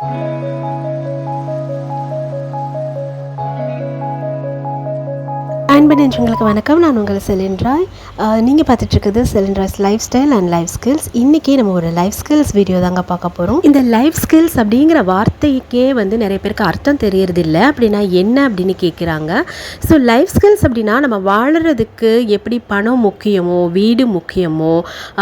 thank you அன்பு நெஞ்சங்களுக்கு வணக்கம். நான் உங்கள் செலின்ராய் நீங்கள் பார்த்துட்ருக்குது செலின்ராய்ஸ் life style and life skills இன்றைக்கி நம்ம ஒரு லைஃப் ஸ்கில்ஸ் வீடியோ தாங்க பார்க்க போகிறோம் இந்த லைஃப் ஸ்கில்ஸ் அப்படிங்கிற வார்த்தைக்கே வந்து நிறைய பேருக்கு அர்த்தம் தெரியறதில்ல. அப்படின்னா என்ன அப்படின்னு கேட்குறாங்க ஸோ லைஃப் ஸ்கில்ஸ் அப்படின்னா நம்ம வாழறதுக்கு எப்படி பணம் முக்கியமோ வீடு முக்கியமோ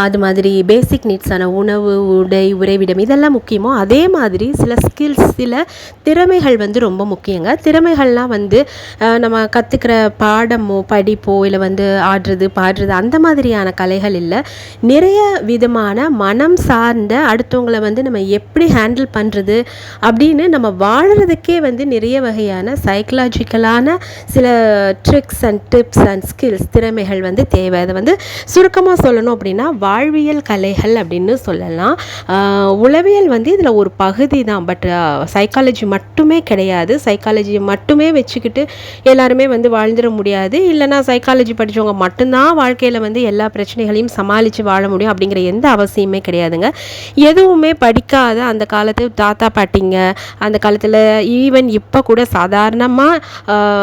அது மாதிரி பேசிக் நீட்ஸான உணவு உடை உறைவிடம் இதெல்லாம் முக்கியமோ அதே மாதிரி சில ஸ்கில்ஸ் சில திறமைகள் வந்து ரொம்ப முக்கியங்க. திறமைகள்லாம் வந்து நம்ம கற்றுக்கிற பாடம் படிப்போ இல்லை வந்து ஆடுறது பாடுறது அந்த மாதிரியான கலைகள் இல்லை. நிறைய விதமான மனம் சார்ந்த அடுத்தவங்களை வந்து நம்ம எப்படி ஹேண்டில் பண்ணுறது அப்படின்னு நம்ம வாழறதுக்கே வந்து நிறைய வகையான சைக்கலாஜிக்கலான சில tricks and tips and skills திறமைகள் வந்து தேவை. அதை வந்து சுருக்கமாக சொல்லணும் அப்படின்னா வாழ்வியல் கலைகள் அப்படின்னு சொல்லலாம். உளவியல் வந்து இதில் ஒரு பகுதி தான். பட் சைக்காலஜி மட்டுமே கிடையாது. சைக்காலஜியை மட்டுமே வச்சுக்கிட்டு எல்லாருமே வந்து வாழ்ந்துட முடியாது. இல்லைன்னா சைக்காலஜி படித்தவங்க மட்டும்தான் வாழ்க்கையில் வந்து எல்லா பிரச்சனைகளையும் சமாளித்து வாழ முடியும் அப்படிங்கிற எந்த அவசியமே கிடையாதுங்க. எதுவுமே படிக்காத அந்த காலத்து தாத்தா பாட்டிங்க அந்த காலத்தில் ஈவன் இப்போ கூட சாதாரணமாக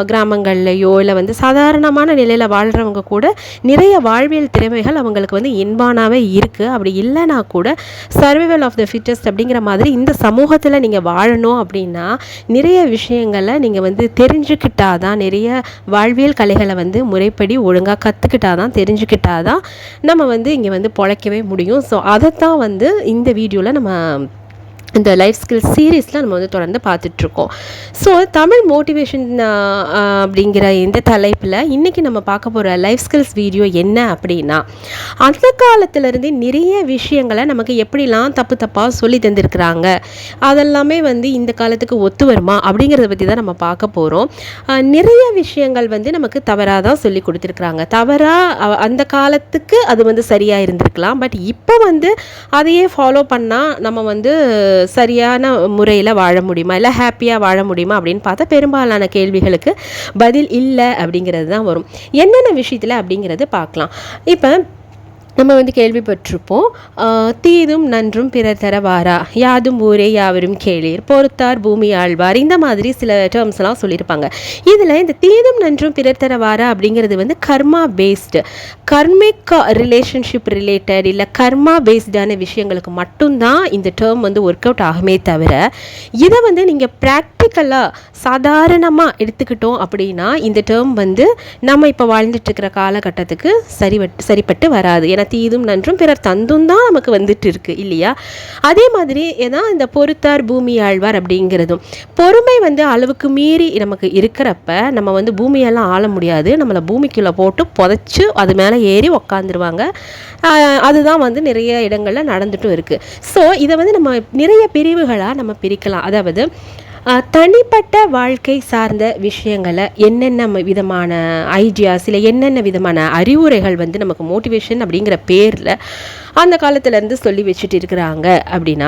கிராமங்கள்லையோ இல்லை வந்து சாதாரணமான நிலையில் வாழ்கிறவங்க கூட நிறைய வாழ்வியல் திறமைகள் அவங்களுக்கு வந்து இன்பானாகவே இருக்குது அப்படி இல்லைனா கூட சர்வைவல் ஆஃப் த ஃபிட்டஸ்ட் அப்படிங்கிற மாதிரி இந்த சமூகத்தில் நீங்கள் வாழணும் அப்படின்னா நிறைய விஷயங்களை நீங்கள் வந்து தெரிஞ்சுக்கிட்டாதான் நிறைய வாழ்வியல் வேலைகளை வந்து முறைப்படி ஒழுங்காக கற்றுக்கிட்டா தான் தெரிஞ்சுக்கிட்டா தான் நம்ம வந்து இங்கே வந்து பொழைக்கவே முடியும். ஸோ அதைத்தான் வந்து இந்த வீடியோவில் நம்ம இந்த லைஃப் ஸ்கில் சீரீஸில் நம்ம வந்து தொடர்ந்து பார்த்துட்ருக்கோம். ஸோ தமிழ் மோட்டிவேஷன் அப்படிங்கிற இந்த தலைப்பில் இன்றைக்கி நம்ம பார்க்க போகிற லைஃப் ஸ்கில்ஸ் வீடியோ என்ன அப்படின்னா அந்த காலத்துலேருந்தே நிறைய விஷயங்களை நமக்கு எப்படிலாம் தப்பு தப்பாக சொல்லி தந்திருக்கிறாங்க அதெல்லாமே வந்து இந்த காலத்துக்கு ஒத்து வருமா அப்படிங்கிறத பற்றி தான் நம்ம பார்க்க போகிறோம் நிறைய விஷயங்கள் வந்து நமக்கு தவறாக தான் சொல்லி கொடுத்துருக்குறாங்க. தவறாக அந்த காலத்துக்கு அது வந்து சரியாக இருந்திருக்கலாம். பட் இப்போ வந்து அதையே ஃபாலோ பண்ணால் நம்ம வந்து சரியான முறையில் வாழ முடியுமா? இல்லை ஹாப்பியாக வாழ முடியுமா? அப்படின்னு பார்த்தா பெரும்பாலான கேள்விகளுக்கு பதில் இல்லை அப்படிங்கிறது தான் வரும். என்னென்ன விஷயத்தில் அப்படிங்கிறது பார்க்கலாம். இப்போ நம்ம வந்து கேள்விப்பட்டிருப்போம். தீதும் நன்றும் பிறர் தர வாரா யாதும் ஊரே யாவரும் கேளீர். பொறுத்தார் பூமி ஆழ்வார் இந்த மாதிரி சில டேர்ம்ஸ்லாம் சொல்லியிருப்பாங்க. இதில் இந்த தீதும் நன்றும் பிறர் தர வாரா அப்படிங்கிறது வந்து karma based karmic relationship related இல்லை கர்மா பேஸ்டான விஷயங்களுக்கு மட்டும்தான் இந்த டேர்ம் வந்து ஒர்க் அவுட் ஆகுமே தவிர இதை வந்து நீங்கள் ப்ராக்டிக்கலாக சாதாரணமாக எடுத்துக்கிட்டோம் அப்படின்னா இந்த டேர்ம் வந்து நம்ம இப்போ வாழ்ந்துட்டு இருக்கிற காலகட்டத்துக்கு சரி சரிப்பட்டு வராது. ஏன்னா தீதும் நன்றும். பிறர் தந்தும் தான் நமக்கு வந்துட்டு இருக்கு இல்லையா? அதே மாதிரி ஏன்னா இந்த பொறுத்தார் பூமி ஆழ்வார் அப்படிங்கிறதும் பொறுமை வந்து அளவுக்கு மீறி நமக்கு இருக்கிறப்ப நம்ம வந்து பூமியெல்லாம் ஆள முடியாது. நம்மளை பூமிக்குள்ளே போட்டு புதைச்சி அது மேலே ஏறி உக்காந்துருவாங்க. அதுதான் வந்து நிறைய இடங்களில் நடந்துட்டும் இருக்குது ஸோ இதை வந்து நம்ம நிறைய பிரிவுகளாக நம்ம பிரிக்கலாம். அதாவது தனிப்பட்ட வாழ்க்கை சார்ந்த விஷயங்களை என்னென்ன விதமான ஐடியாஸ் இல்லை என்னென்ன விதமான அறிவுரைகள் வந்து நமக்கு மோட்டிவேஷன் அப்படிங்கிற பேரில் அந்த காலத்துலேருந்து சொல்லி வச்சுட்டு இருக்கிறாங்க அப்படின்னா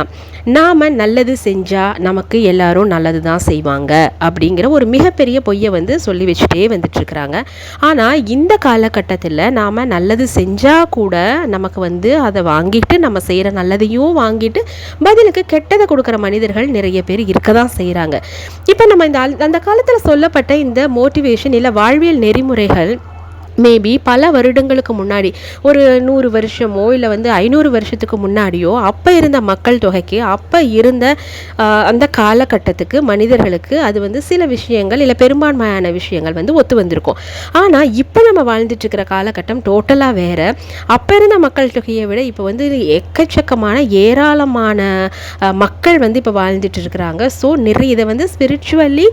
நாம் நல்லது செஞ்சால் நமக்கு எல்லாரும் நல்லது தான் செய்வாங்க அப்படிங்கிற ஒரு மிகப்பெரிய பொய்யை வந்து சொல்லி வச்சுட்டே வந்துட்டுருக்குறாங்க ஆனால் இந்த காலகட்டத்தில் நாம் நல்லது செஞ்சால் கூட நமக்கு வந்து அதை வாங்கிட்டு நம்ம செய்கிற நல்லதையும் வாங்கிட்டு பதிலுக்கு கெட்டதை கொடுக்குற மனிதர்கள் நிறைய பேர் இருக்க தான் செய்கிறாங்க இப்போ நம்ம இந்த அந்த காலத்தில் சொல்லப்பட்ட இந்த மோட்டிவேஷன் இல்லை வாழ்வியல் நெறிமுறைகள் மேபி பல வருடங்களுக்கு முன்னாடி ஒரு நூறு வருஷமோ இல்லை வந்து ஐநூறு வருஷத்துக்கு முன்னாடியோ அப்போ இருந்த மக்கள் தொகைக்கு அப்போ இருந்த அந்த காலகட்டத்துக்கு மனிதர்களுக்கு அது வந்து சில விஷயங்கள் இல்லை பெரும்பான்மையான விஷயங்கள் வந்து ஒத்து வந்திருக்கும். ஆனால் இப்போ நம்ம வாழ்ந்துட்டுருக்கிற காலகட்டம் டோட்டலாக வேறு. அப்போ இருந்த மக்கள் தொகையை விட இப்போ வந்து எக்கச்சக்கமான ஏராளமான மக்கள் வந்து இப்போ வாழ்ந்துட்டு இருக்கிறாங்க ஸோ நிறைய இதை வந்து ஸ்பிரிச்சுவலி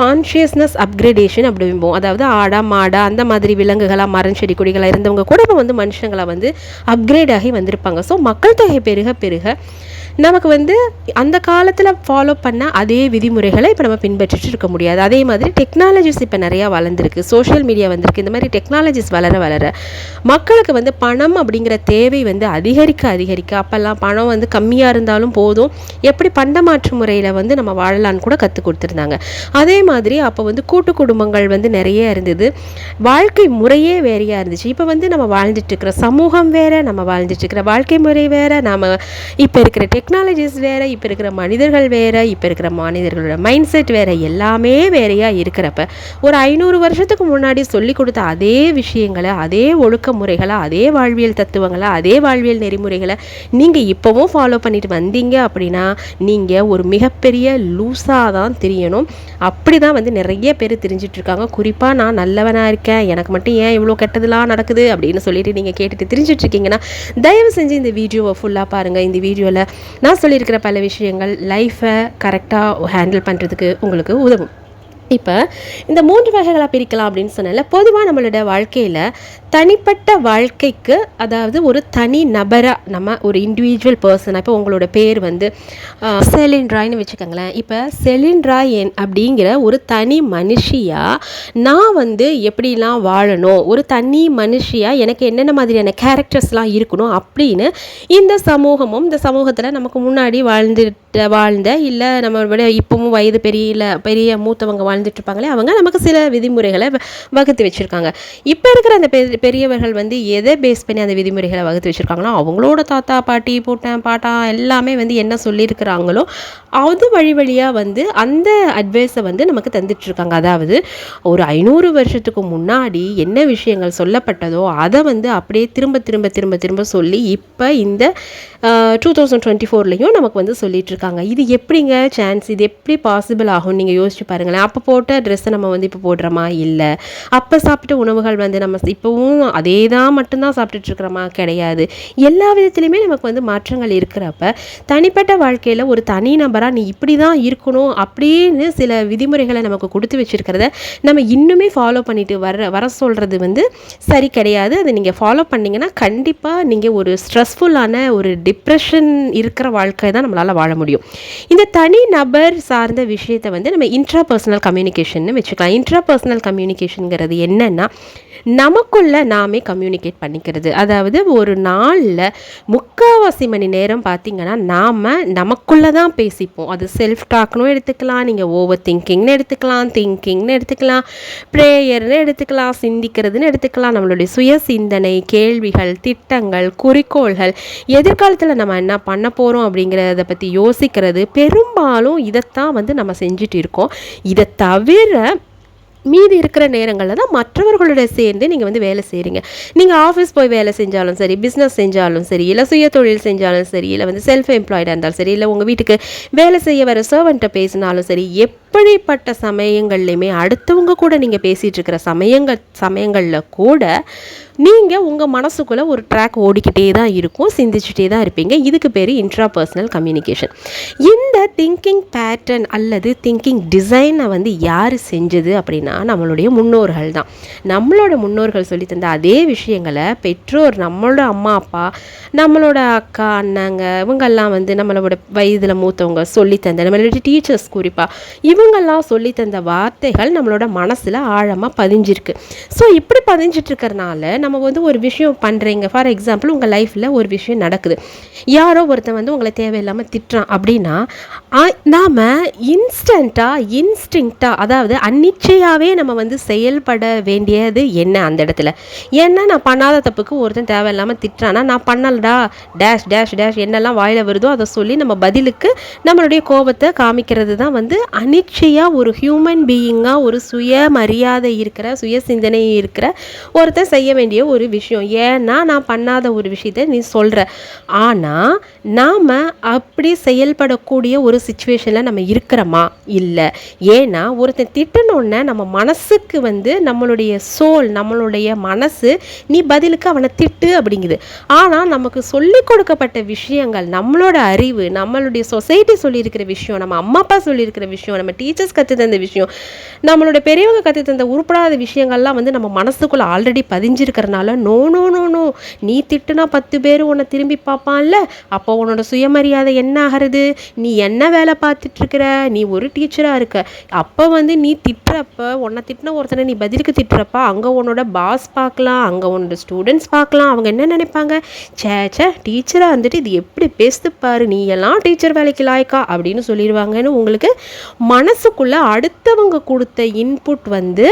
கான்ஷியஸ்னஸ் அப்கிரேடேஷன் அப்படிம்போம். அதாவது ஆடா மாடா அந்த மாதிரி விலங்குகளாக மரம் செடி கொடிகளாக இருந்தவங்க கூட இப்போ வந்து மனுஷங்களை வந்து அப்கிரேட் ஆகி வந்திருப்பாங்க. ஸோ மக்கள் தொகை பெருக பெருக நமக்கு வந்து அந்த காலத்தில் ஃபாலோ பண்ண அதே விதிமுறைகளை இப்போ நம்ம பின்பற்றிட்டு இருக்க முடியாது. அதே மாதிரி டெக்னாலஜிஸ் இப்போ நிறையா வளர்ந்துருக்கு. சோஷியல் மீடியா வந்திருக்கு. இந்த மாதிரி டெக்னாலஜிஸ் வளர வளர மக்களுக்கு வந்து பணம் அப்படிங்கிற தேவை வந்து அதிகரிக்க அதிகரிக்க அப்போல்லாம் பணம் வந்து கம்மியாக இருந்தாலும் போதும். எப்படி பண்டமாற்று முறையில் வந்து நம்ம வாழலான்னு கூட கற்றுக் கொடுத்துருந்தாங்க. அதே மாதிரி அப்போ வந்து கூட்டு குடும்பங்கள் வந்து நிறைய இருந்தது. வாழ்க்கை முறையே வேறையாக இருந்துச்சு. இப்போ வந்து நம்ம வாழ்ந்துட்டு இருக்கிற சமூகம் வேற நம்ம வாழ்ந்துட்டு இருக்கிற வாழ்க்கை முறை வேற நம்ம இப்போ இருக்கிற டெக் டெக்னாலஜிஸ் வேறு இப்போ இருக்கிற மனிதர்கள் வேறு இப்போ இருக்கிற மனிதர்களோட மைண்ட் செட் வேறு எல்லாமே வேறையாக இருக்கிறப்ப ஒரு ஐநூறு வருஷத்துக்கு முன்னாடி சொல்லி கொடுத்த அதே விஷயங்களை அதே ஒழுக்க முறைகளை அதே வாழ்வியல் தத்துவங்களை அதே வாழ்வியல் நெறிமுறைகளை நீங்கள் இப்போவும் ஃபாலோ பண்ணிட்டு வந்தீங்க அப்படின்னா நீங்கள் ஒரு மிகப்பெரிய லூஸாக தான் தெரியணும். அப்படி தான் வந்து நிறைய பேர் தெரிஞ்சிட்ருக்காங்க குறிப்பாக நான் நல்லவனாக இருக்கேன் எனக்கு மட்டும் ஏன் இவ்வளோ கெட்டதெல்லாம் நடக்குது அப்படின்னு சொல்லிட்டு நீங்கள் கேட்டுட்டு தெரிஞ்சிட்ருக்கீங்கன்னா தயவு செஞ்சு இந்த வீடியோவை ஃபுல்லாக பாருங்கள் இந்த வீடியோவில் நான் சொல்லியிருக்கிற பல விஷயங்கள் லைஃப்பை கரெக்டாக ஹேண்டில் பண்ணுறதுக்கு உங்களுக்கு உதவும். இப்போ இந்த மூன்று வகைகளாக பிரிக்கலாம் அப்படின்னு சொன்னால பொதுவாக நம்மளோட வாழ்க்கையில் தனிப்பட்ட வாழ்க்கைக்கு அதாவது ஒரு தனி நபராக நம்ம ஒரு இண்டிவிஜுவல் பர்சனாக இப்போ உங்களோட பேர் வந்து செலின் ராய்னு வச்சுக்கோங்களேன். இப்போ செலின் ராய் என் அப்படிங்கிற ஒரு தனி மனுஷியாக நான் வந்து எப்படிலாம் வாழணும்? ஒரு தனி மனுஷியாக எனக்கு என்னென்ன மாதிரியான கேரக்டர்ஸ்லாம் இருக்கணும் அப்படின்னு இந்த சமூகமும் இந்த சமூகத்தில் நமக்கு முன்னாடி வாழ்ந்துட்டு வாழ்ந்த இல்லை நம்ம விட இப்பவும் வயது பெரிய இல்லை பெரிய மூத்தவங்க வாழ்ந்துட்டு இருப்பாங்களே அவங்க நமக்கு சில விதிமுறைகளை வ- வகுத்து வச்சுருக்காங்க. இப்போ இருக்கிற அந்த பெ பெரியவர்கள் வந்து எதை பேஸ் பண்ணி அந்த விதிமுறைகளை வகுத்து வச்சுருக்காங்களோ அவங்களோட தாத்தா பாட்டி பூட்டன் பாட்டா எல்லாமே வந்து என்ன சொல்லியிருக்கிறாங்களோ அது வழி வழியாக வந்து அந்த அட்வைஸை வந்து நமக்கு தந்துட்டுருக்காங்க. அதாவது ஒரு ஐநூறு வருஷத்துக்கு முன்னாடி என்ன விஷயங்கள் சொல்லப்பட்டதோ அதை வந்து அப்படியே திரும்ப திரும்ப திரும்ப திரும்ப சொல்லி இப்போ இந்த டூ தௌசண்ட் டுவெண்ட்டி ஃபோர்லேயும் நமக்கு வந்து சொல்லிட்டு இருக்காங்க இது எப்படிங்க சான்ஸ் இது எப்படி பாசிபிள் ஆகும்? நீங்கள் யோசிச்சு பாருங்களேன். அப்போ போட்ட ட்ரெஸ்ஸை நம்ம வந்து இப்போ போடுறோமா? இல்லை. அப்போ சாப்பிட்ட உணவுகள் வந்து நம்ம இப்போவும் அதே தான் மட்டும்தான் சாப்பிட்டுட்ருக்குறமா? கிடையாது. எல்லா விதத்துலையுமே நமக்கு வந்து மாற்றங்கள் இருக்கிறப்ப தனிப்பட்ட வாழ்க்கையில் ஒரு தனி நபராக நீ இப்படி தான் இருக்கணும் அப்படின்னு சில விதிமுறைகளை நமக்கு கொடுத்து வச்சிருக்கிறத நம்ம இன்னுமே ஃபாலோ பண்ணிட்டு வர வர சொல்கிறது வந்து சரி கிடையாது. அதை நீங்கள் ஃபாலோ பண்ணிங்கன்னா கண்டிப்பாக நீங்கள் ஒரு ஸ்ட்ரெஸ்ஃபுல்லான ஒரு டிப்ரெஷன் இருக்கிற வாழ்க்கை தான் நம்மளால் வாழ முடியும். இந்த தனி நபர் சார்ந்த விஷயத்தை வந்து நம்ம இன்ட்ரா பர்சனல் கம்யூனிகேஷன் வச்சுக்கலாம். இன்ட்ரா பர்சனல் கம்யூனிகேஷனுங்கிறது என்னன்னா நமக்குள்ள நாமே கம்யூனிகேட் பண்ணிக்கிறது. அதாவது ஒரு நாளில் முக்கால்வாசி மணி நேரம் பார்த்திங்கன்னா நாம் நமக்குள்ளே தான் பேசிப்போம். அது செல்ஃப் டாக்னும் எடுத்துக்கலாம் நீங்கள் ஓவர் திங்கிங்னு எடுத்துக்கலாம் திங்கிங்னு எடுத்துக்கலாம் ப்ரேயர்னு எடுத்துக்கலாம் சிந்திக்கிறதுன்னு எடுத்துக்கலாம். நம்மளுடைய சுய சிந்தனை கேள்விகள் திட்டங்கள் குறிக்கோள்கள் எதிர்காலத்தில் நம்ம என்ன பண்ண போகிறோம் அப்படிங்கிறத பற்றி யோசிக்கிறது பெரும்பாலும் இதைத்தான் வந்து நம்ம செஞ்சுட்டு இருக்கோம். இதை தவிர மீதி இருக்கிற நேரங்களில் தான் மற்றவர்களோட சேர்ந்து நீங்கள் வந்து வேலை செய்கிறீங்க நீங்கள் ஆஃபீஸ் போய் வேலை செஞ்சாலும் சரி பிஸ்னஸ் செஞ்சாலும் சரி இல்லை சுய தொழில் செஞ்சாலும் சரி இல்லை வந்து செல்ஃப் எம்ப்ளாய்டாக இருந்தாலும் சரி இல்லை உங்கள் வீட்டுக்கு வேலை செய்ய வர சர்வன்ட்டை பேசினாலும் சரி எப் இப்படிப்பட்ட சமயங்கள்லையுமே அடுத்தவங்க கூட நீங்கள் பேசிகிட்டு இருக்கிற சமயங்கள் சமயங்களில் கூட நீங்கள் உங்கள் மனசுக்குள்ளே ஒரு ட்ராக் ஓடிக்கிட்டே தான் இருக்கும் சிந்திச்சுட்டே தான் இருப்பீங்க. இதுக்கு பேர் இன்ட்ரா பர்சனல் கம்யூனிகேஷன் இந்த திங்கிங் பேட்டர்ன் அல்லது திங்கிங் டிசைனை வந்து யார் செஞ்சது அப்படின்னா நம்மளுடைய முன்னோர்கள் தான். நம்மளோட முன்னோர்கள் சொல்லி தந்த அதே விஷயங்களை பெற்றோர் நம்மளோட அம்மா அப்பா நம்மளோட அக்கா அண்ணாங்க இவங்கெல்லாம் வந்து நம்மளோட வயதில் மூத்தவங்க சொல்லி தந்த நம்மளோட டீச்சர்ஸ் குறிப்பாக இவங்கெல்லாம் சொல்லி தந்த வார்த்தைகள் நம்மளோட மனசில் ஆழமாக பதிஞ்சிருக்கு. ஸோ இப்படி பதிஞ்சிட்டு இருக்கறனால நம்ம வந்து ஒரு விஷயம் பண்ணுறீங்க ஃபார் எக்ஸாம்பிள் உங்கள் லைஃப்பில் ஒரு விஷயம் நடக்குது. யாரோ ஒருத்தன் வந்து உங்களை தேவையில்லாமல் திட்டுறான் அப்படின்னா நாம் இன்ஸ்டண்ட்டாக இன்ஸ்டிங்க்டாக அதாவது அன்னிச்சையாகவே நம்ம வந்து செயல்பட வேண்டியது என்ன அந்த இடத்துல? ஏன்னா நான் பண்ணாத தப்புக்கு ஒருத்தன் தேவையில்லாமல் திட்டுறானா நான் பண்ணலடா டேஷ் டேஷ் டேஷ் என்னெல்லாம் வாயில் வருதோ அதை சொல்லி நம்ம பதிலுக்கு நம்மளுடைய கோபத்தை காமிக்கிறது தான் வந்து அனிச்சையாக ஒரு ஹியூமன் பீயிங்காக ஒரு சுய மரியாதை இருக்கிற சுய சிந்தனை இருக்கிற ஒருத்தன் செய்ய வேண்டிய ஒரு விஷயம். ஏன்னா நான் பண்ணாத ஒரு விஷயத்தை நீ சொல்கிற ஆனால் நாம் அப்படி செயல்படக்கூடிய ஒரு சுச்சுவேஷனில் நம்ம இருக்கிறோமா? இல்லை. ஏன்னா ஒருத்தன் திட்டணுன்னே நம்ம மனசுக்கு வந்து நம்மளுடைய சோல் நம்மளுடைய மனசு நீ பதிலுக்கு அவனை திட்டு அப்படிங்குது. ஆனால் நமக்கு சொல்லிக் கொடுக்கப்பட்ட விஷயங்கள் நம்மளோட அறிவு நம்மளுடைய சொசைட்டி சொல்லியிருக்கிற விஷயம் நம்ம அம்மா அப்பா சொல்லியிருக்கிற விஷயம் நம்ம டீச்சர்ஸ் கற்று தந்த விஷயம். நம்மளோட பெரியவங்க கற்று தந்த உருப்படாத விஷயங்கள்லாம் வந்து நம்ம மனசுக்குள்ளே ஆல்ரெடி பதிஞ்சிருக்கிறனால நோ நோ நோ நோ நீ திட்டுனா பத்து பேர் உன்னை திரும்பி பார்ப்பான்ல அப்போ உன்னோட சுயமரியாதை என்ன ஆகிறது? நீ என்ன வேலை பார்த்துட்ருக்கிற? நீ ஒரு டீச்சராக இருக்க. அப்போ வந்து நீ திட்டுறப்ப உன்னை திட்டின ஒருத்தனை நீ பதிலுக்கு திட்டுறப்ப அங்கே உன்னோட பாஸ் பார்க்கலாம் அங்கே உன்னோட ஸ்டூடெண்ட்ஸ் பார்க்கலாம் அவங்க என்ன நினைப்பாங்க? சே சே டீச்சராக இருந்துட்டு இது எப்படி பேசுது பாரு நீ எல்லாம் டீச்சர் வேலைக்கு லாய்க்கா? அப்படின்னு சொல்லிடுவாங்கன்னு உங்களுக்கு மனசுக்குள்ளே அடுத்தவங்க கொடுத்த இன்புட் வந்து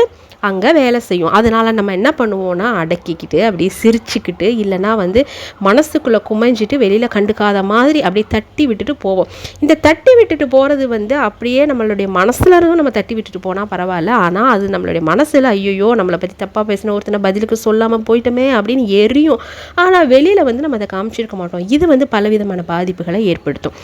அங்கே வேலை செய்யும். அதனால் நம்ம என்ன பண்ணுவோம்னா அடக்கிக்கிட்டு அப்படியே சிரிச்சுக்கிட்டு இல்லைனா வந்து மனசுக்குள்ளே குமைஞ்சிட்டு வெளியில் கண்டுக்காத மாதிரி அப்படியே தட்டி விட்டுட்டு போவோம். இந்த தட்டி விட்டுட்டு போகிறது வந்து அப்படியே நம்மளுடைய மனசில் இருந்தும் நம்ம தட்டி விட்டுட்டு போனால் பரவாயில்ல. ஆனால் அது நம்மளுடைய மனசில் ஐயோ நம்மளை பற்றி தப்பாக பேசின ஒருத்தனை பதிலுக்கு சொல்லாமல் போயிட்டோமே அப்படின்னு எரியும். ஆனால் வெளியில் வந்து நம்ம அதை காமிச்சிருக்க மாட்டோம். இது வந்து பலவிதமான பாதிப்புகளை ஏற்படுத்தும்.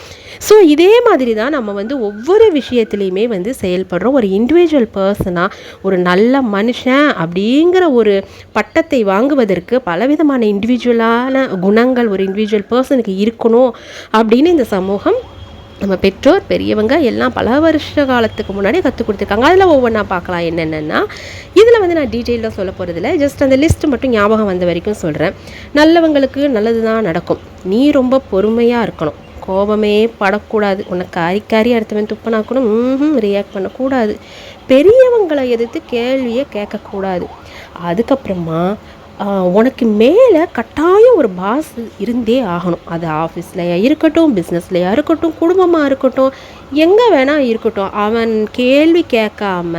ஸோ இதே மாதிரி தான் நம்ம வந்து ஒவ்வொரு விஷயத்துலையுமே வந்து செயல்படுறோம். ஒரு இண்டிவிஜுவல் பர்சனாக ஒரு நல்ல மனுஷன் அப்படிங்கிற ஒரு பட்டத்தை வாங்குவதற்கு பலவிதமான இண்டிவிஜுவலான குணங்கள் ஒரு இண்டிவிஜுவல் பர்சனுக்கு இருக்கணும் அப்படின்னு இந்த சமூகம் நம்ம பெற்றோர் பெரியவங்க எல்லாம் பல வருஷ காலத்துக்கு முன்னாடி கற்றுக் கொடுத்துருக்காங்க. அதில் ஒவ்வொன்றா பார்க்கலாம். என்னென்னா இதில் வந்து நான் டீட்டெயிலாக சொல்ல போகிறதில்ல ஜஸ்ட் அந்த லிஸ்ட் மட்டும் ஞாபகம் வந்த வரைக்கும் சொல்கிறேன் நல்லவங்களுக்கு நல்லது தான் நடக்கும். நீ ரொம்ப பொறுமையாக இருக்கணும். கோபமே படக்கூடாது. உன்னை காரி காரி அடுத்தவன் துப்பனா கூட ம் ரியாக்ட் பண்ணக்கூடாது. பெரியவங்களை எதிர்த்து கேள்வியை கேட்கக்கூடாது. அதுக்கப்புறமா உனக்கு மேலே கட்டாயம் ஒரு பாஸ் இருந்தே ஆகணும். அது ஆஃபீஸ்லையா இருக்கட்டும் பிஸ்னஸ்லையா இருக்கட்டும் குடும்பமாக இருக்கட்டும் எங்கே வேணால் இருக்கட்டும். அவன் கேள்வி கேட்காம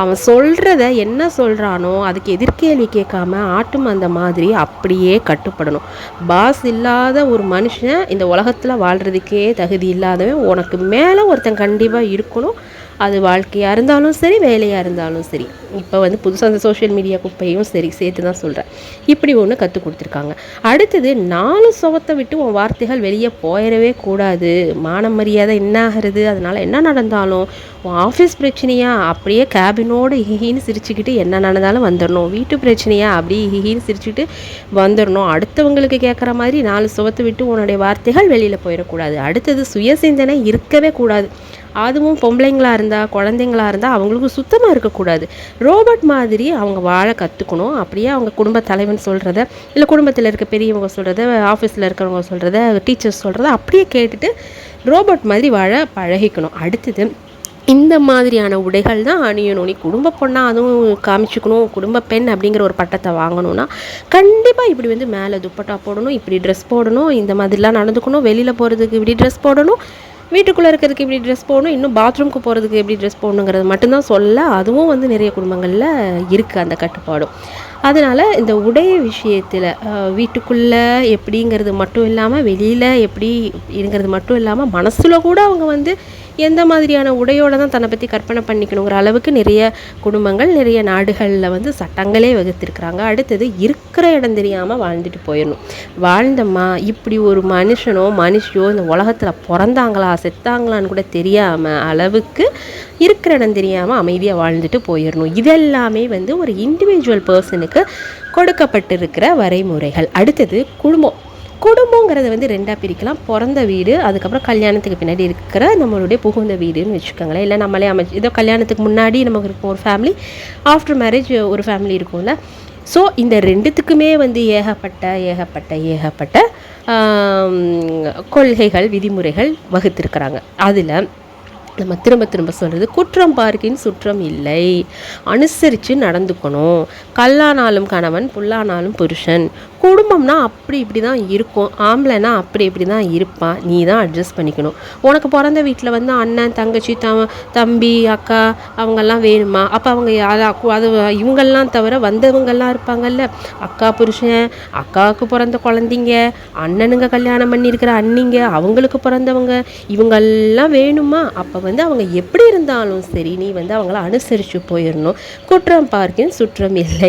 அவன் சொல்கிறத என்ன சொல்கிறானோ அதுக்கு எதிர்கேள்வி கேட்காம ஆட்டும் அந்த மாதிரி அப்படியே கட்டுப்படணும். பாஸ் இல்லாத ஒரு மனுஷன் இந்த உலகத்தில் வாழ்கிறதுக்கே தகுதி இல்லாதவன் உனக்கு மேலே ஒருத்தன் கண்டிப்பாக இருக்கணும். அது வாழ்க்கையாக இருந்தாலும் சரி வேலையாக இருந்தாலும் சரி. இப்போ வந்து புதுசாக அந்த சோஷியல் மீடியா குப்பையும் சரி சேர்த்து தான் சொல்கிறேன் இப்படி ஒன்று கற்றுக் கொடுத்துருக்காங்க. அடுத்தது நாலு சுவத்தை விட்டு உன் வார்த்தைகள் வெளியே போயிடவே கூடாது. மான மரியாதை என்ன ஆகிறது? அதனால் என்ன நடந்தாலும் உன் ஆஃபீஸ் பிரச்சனையா? அப்படியே கேபினோடு ஹிஹின்னு சிரிச்சுக்கிட்டு என்ன நடந்தாலும் வந்துடணும் வீட்டு பிரச்சனையா? அப்படியே ஹிஹின்னு சிரிச்சுக்கிட்டு வந்துடணும் அடுத்தவங்களுக்கு கேட்குற மாதிரி நாலு சுவத்தை விட்டு உன்னுடைய வார்த்தைகள் வெளியில் போயிடக்கூடாது. அடுத்தது சுயசிந்தனை இருக்கவே கூடாது. அதுவும் பொம்பளைங்களா இருந்தால் குழந்தைங்களா இருந்தால் அவங்களுக்கு சுத்தமாக இருக்கக்கூடாது. ரோபோட் மாதிரி அவங்க வாழ கற்றுக்கணும் அப்படியே அவங்க குடும்ப தலைவன் சொல்கிறத இல்லை குடும்பத்தில் இருக்க பெரியவங்க சொல்கிறத ஆஃபீஸில் இருக்கிறவங்க சொல்கிறத டீச்சர்ஸ் சொல்கிறத அப்படியே கேட்டுட்டு ரோபோட் மாதிரி வாழ பழகிக்கணும். அடுத்தது இந்த மாதிரியான உடைகள் தான் அணியணும். நீ குடும்ப பொண்ணாக அதுவும் காமிச்சுக்கணும். குடும்ப பெண் அப்படிங்கிற ஒரு பட்டத்தை வாங்கணும்னா கண்டிப்பாக இப்படி வந்து மேலே துப்பட்டா போடணும். இப்படி ட்ரெஸ் போடணும். இந்த மாதிரிலாம் நடந்துக்கணும். வெளியில் போகிறதுக்கு இப்படி ட்ரெஸ் போடணும். வீட்டுக்குள்ளே இருக்கிறதுக்கு இப்படி ட்ரெஸ் போடணும்? இன்னும் பாத்ரூம்க்கு போகிறதுக்கு எப்படி ட்ரெஸ் போடணுங்கிறது மட்டும்தான் சொல்ல. அதுவும் வந்து நிறைய குடும்பங்களில் இருக்குது அந்த கட்டுப்பாடும். அதனால் இந்த உடை விஷயத்தில் வீட்டுக்குள்ளே எப்படிங்கிறது மட்டும் இல்லாமல் வெளியில் எப்படி இருக்கிறது மட்டும் இல்லாமல் மனசில் கூட அவங்க வந்து எந்த மாதிரியான உடையோடு தான் தன்னை பற்றி கற்பனை பண்ணிக்கணுங்கிற அளவுக்கு நிறைய குடும்பங்கள் நிறைய நாடுகளில் வந்து சட்டங்களே வகுத்திருக்கிறாங்க. அடுத்தது இருக்கிற இடம் தெரியாமல் வாழ்ந்துட்டு போயிடணும். வாழ்ந்தம்மா இப்படி ஒரு மனுஷனோ மனுஷியோ இந்த உலகத்தில் பிறந்தாங்களா செத்தாங்களான்னு கூட தெரியாமல் அளவுக்கு இருக்கிற இடம் தெரியாமல் அமைதியாக வாழ்ந்துட்டு போயிடணும். இதெல்லாமே வந்து ஒரு இண்டிவிஜுவல் பர்சனுக்கு கொடுக்கப்பட்டிருக்கிற வரைமுறைகள். அடுத்தது குடும்பம். குடும்பங்கிறத வந்து ரெண்டாக பிரிக்கலாம். பிறந்த வீடு அதுக்கப்புறம் கல்யாணத்துக்கு பின்னாடி இருக்கிற நம்மளுடைய புகுந்த வீடுன்னு வச்சுக்கோங்களேன். இல்லை நம்மளே அமைச்சு இதோ கல்யாணத்துக்கு முன்னாடி நமக்கு இருக்கும் ஒரு ஃபேமிலி ஆஃப்டர் மேரேஜ் ஒரு ஃபேமிலி இருக்கும்ல. ஸோ இந்த ரெண்டுத்துக்குமே வந்து ஏகப்பட்ட ஏகப்பட்ட ஏகப்பட்ட கொள்கைகள் விதிமுறைகள் வகுத்திருக்கிறாங்க. அதில் நம்ம திரும்ப திரும்ப சொல்கிறது குற்றம் பார்க்கின் சுற்றம் இல்லை. அனுசரித்து நடந்துக்கணும். கல்லானாலும் கணவன் புல்லானாலும் புருஷன். குடும்பம்னா அப்படி இப்படி தான் இருக்கும். ஆம்பளைனா அப்படி இப்படி தான் இருப்பான் நீ தான் அட்ஜஸ்ட் பண்ணிக்கணும். உனக்கு பிறந்த வீட்டில் வந்து அண்ணன் தங்கச்சி த தம்பி அக்கா அவங்கெல்லாம் வேணுமா? அப்போ அவங்க அது அது இவங்கெல்லாம் தவிர வந்தவங்கெல்லாம் இருப்பாங்கல்ல. அக்கா புருஷன் அக்காவுக்கு பிறந்த குழந்தைங்க அண்ணனுங்க கல்யாணம் பண்ணியிருக்கிற அண்ணிங்க அவங்களுக்கு பிறந்தவங்க இவங்கெல்லாம் வேணுமா? அப்போ வந்து அவங்க எப்படி இருந்தாலும் சரி நீ வந்து அவங்கள அனுசரித்து போயிடணும் குற்றம் பார்க்கின் சுற்றம் இல்லை.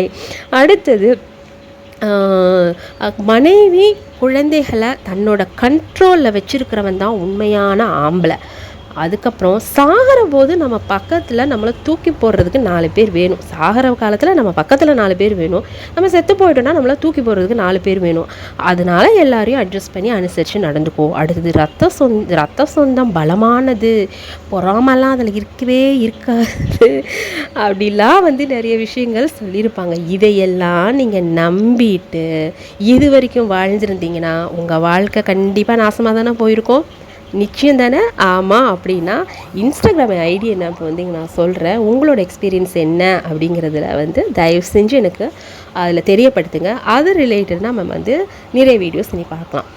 அடுத்தது மனைவி குழந்தைகளை தன்னோட கண்ட்ரோலில் வச்சுருக்கிறவன் தான் உண்மையான ஆம்பளை. அதுக்கப்புறம் சாகிற போது நம்ம பக்கத்தில் நம்மளை தூக்கி போடுறதுக்கு நாலு பேர் வேணும். சாகிற காலத்தில் நம்ம பக்கத்தில் நாலு பேர் வேணும். நம்ம செத்து போயிட்டோம்னா நம்மளை தூக்கி போடுறதுக்கு நாலு பேர் வேணும். அதனால எல்லாரையும் அட்ஜஸ்ட் பண்ணி அனுசரித்து நடந்துக்கோ அடுத்தது ரத்த சொந்த ரத்த சொந்தம் பலமானது. பொறாமலாம் அதில் இருக்கவே இருக்காது. அப்படிலாம் வந்து நிறைய விஷயங்கள் சொல்லியிருப்பாங்க. இதையெல்லாம் நீங்கள் நம்பிட்டு இது வரைக்கும் வாழ்ந்துருந்தீங்கன்னா உங்கள் வாழ்க்கை கண்டிப்பாக நாசமாக தானே போயிருக்கோம். நிச்சயம் தானே ஆமாம் அப்படின்னா இன்ஸ்டாகிராம் ஐடி என்ன? இப்போ வந்து நான் சொல்கிறேன் உங்களோட எக்ஸ்பீரியன்ஸ் என்ன? அப்படிங்கிறதுல வந்து தயவு செஞ்சு எனக்கு அதில் தெரியப்படுத்துங்க. அது ரிலேட்டட் நம்ம வந்து நிறைய வீடியோஸ் நீ பார்க்கலாம்.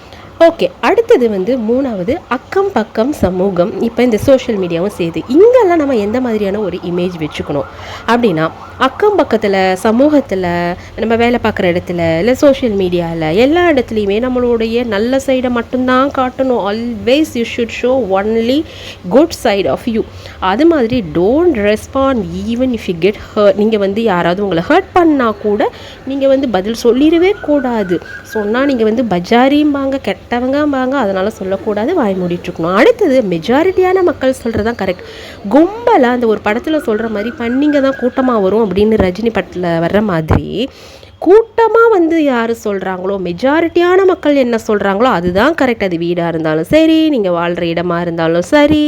ஓகே அடுத்தது வந்து மூணாவது அக்கம் பக்கம் சமூகம். இப்போ இந்த சோஷியல் மீடியாவும் சேர்த்து இங்கெல்லாம் நம்ம எந்த மாதிரியான ஒரு இமேஜ் வச்சுக்கணும்? அப்படின்னா அக்கம் பக்கத்தில் சமூகத்தில் நம்ம வேலை பார்க்குற இடத்துல இல்லை சோஷியல் மீடியாவில் எல்லா இடத்துலையுமே நம்மளுடைய நல்ல சைடை மட்டும்தான் காட்டணும். Always you should show only good side of you அது மாதிரி don't respond even if you get hurt நீங்கள் வந்து யாராவது உங்களை ஹர்ட் பண்ணால் கூட நீங்கள் வந்து பதில் சொல்லிடவே கூடாது. சொன்னால் நீங்கள் வந்து பஜாரிம்பாங்க கெட்டவங்கம்பாங்க அதனால் சொல்லக்கூடாது வாய் மூடிட்டுருக்கணும். அடுத்தது மெஜாரிட்டியான மக்கள் சொல்கிறது தான் கரெக்ட் கும்பலாக அந்த ஒரு படத்தில் சொல்கிற மாதிரி பண்ணிங்க தான் கூட்டமாக வரும் அப்படின்னு ரஜினி படத்தில் வர்ற மாதிரி கூட்டமாக வந்து யார் சொல்கிறாங்களோ மெஜாரிட்டியான மக்கள் என்ன சொல்கிறாங்களோ அதுதான் கரெக்ட் அது வீடாக இருந்தாலும் சரி நீங்கள் வாழ்கிற இடமா இருந்தாலும் சரி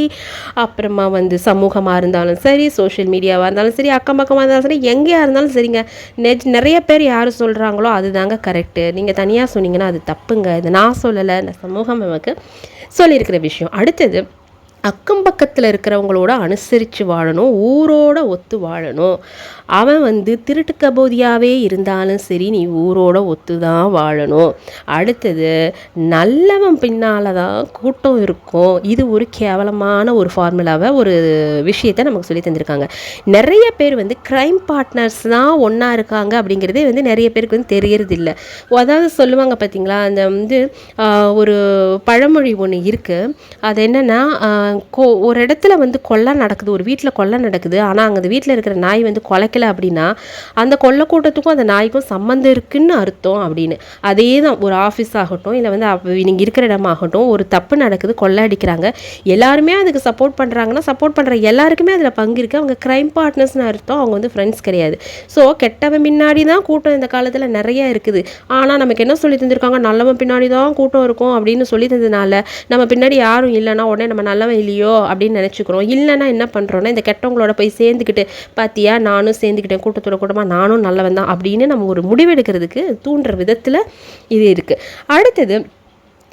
அப்புறமா வந்து சமூகமாக இருந்தாலும் சரி சோஷியல் மீடியாவாக இருந்தாலும் சரி அக்கம் பக்கமாக இருந்தாலும் சரி எங்கேயா இருந்தாலும் சரிங்க. நெஜ் நிறைய பேர் யார் சொல்கிறாங்களோ அதுதாங்க கரெக்டு நீங்கள் தனியாக சொன்னீங்கன்னா அது தப்புங்க. இது நான் சொல்லலை. இந்த சமூகம் நமக்கு சொல்லியிருக்கிற விஷயம். அடுத்தது அக்கம் பக்கத்தில் இருக்கிறவங்களோட அனுசரித்து வாழணும் ஊரோட ஒத்து வாழணும். அவன் வந்து திருட்டு கபோதியாகவே இருந்தாலும் சரி நீ ஊரோட ஒத்து தான் வாழணும். அடுத்தது நல்லவன் பின்னால் தான் கூட்டம் இருக்கும். இது ஒரு கேவலமான ஒரு ஃபார்முலாவை ஒரு விஷயத்தை நமக்கு சொல்லி தந்திருக்காங்க. நிறைய பேர் வந்து க்ரைம் பார்ட்னர்ஸ் தான் ஒன்றா இருக்காங்க அப்படிங்கிறதே வந்து நிறைய பேருக்கு வந்து தெரியறது இல்லை அதாவது சொல்லுவாங்க பார்த்தீங்களா அந்த வந்து ஒரு பழமொழி ஒன்று இருக்குது அது என்னென்னா கோ ஒரு இடத்துல வந்து கொள்ளை நடக்குது ஒரு வீட்டில் கொள்ளை நடக்குது ஆனால் அங்கே அந்த வீட்டில் இருக்கிற நாய் வந்து குலைக்கல அப்படின்னா அந்த கொள்ளை கூட்டத்துக்கும் அந்த நாய்க்கும் சம்மந்தம் இருக்குன்னு அர்த்தம் அப்படின்னு. அதே தான் ஒரு ஆஃபீஸ் ஆகட்டும் இல்லை வந்து நீங்கள் இருக்கிற இடமாகட்டும் ஒரு தப்பு நடக்குது கொள்ளை அடிக்கிறாங்க எல்லாருமே அதுக்கு சப்போர்ட் பண்ணுறாங்கன்னா சப்போர்ட் பண்ணுற எல்லாருக்குமே அதில் பங்கு இருக்குது அவங்க க்ரைம் பார்ட்னர்ஸ்னு அர்த்தம் அவங்க வந்து ஃப்ரெண்ட்ஸ் கிடையாது. ஸோ கெட்டவன் பின்னாடி தான் கூட்டம் இந்த காலத்தில் நிறைய இருக்குது. ஆனால் நமக்கு என்ன சொல்லி தந்திருக்காங்க? நல்லவன் பின்னாடி தான் கூட்டம் இருக்கும் அப்படின்னு சொல்லி தந்ததுனால நம்ம பின்னாடி யாரும் இல்லைன்னா உடனே நம்ம நல்லவன் இல்லையோ அப்படின்னு நினச்சிக்கிறோம். இல்லைன்னா என்ன பண்ணுறோன்னா இந்த கெட்டவங்களோட போய் சேர்ந்துக்கிட்டு பார்த்தியா நானும் சேர்ந்துக்கிட்டேன் கூட்டத்தோட கூட்டமாக நானும் நல்லவன் தான் அப்படின்னு நம்ம ஒரு முடிவெடுக்கிறதுக்கு தூண்டுற விதத்தில் இது இருக்குது அடுத்தது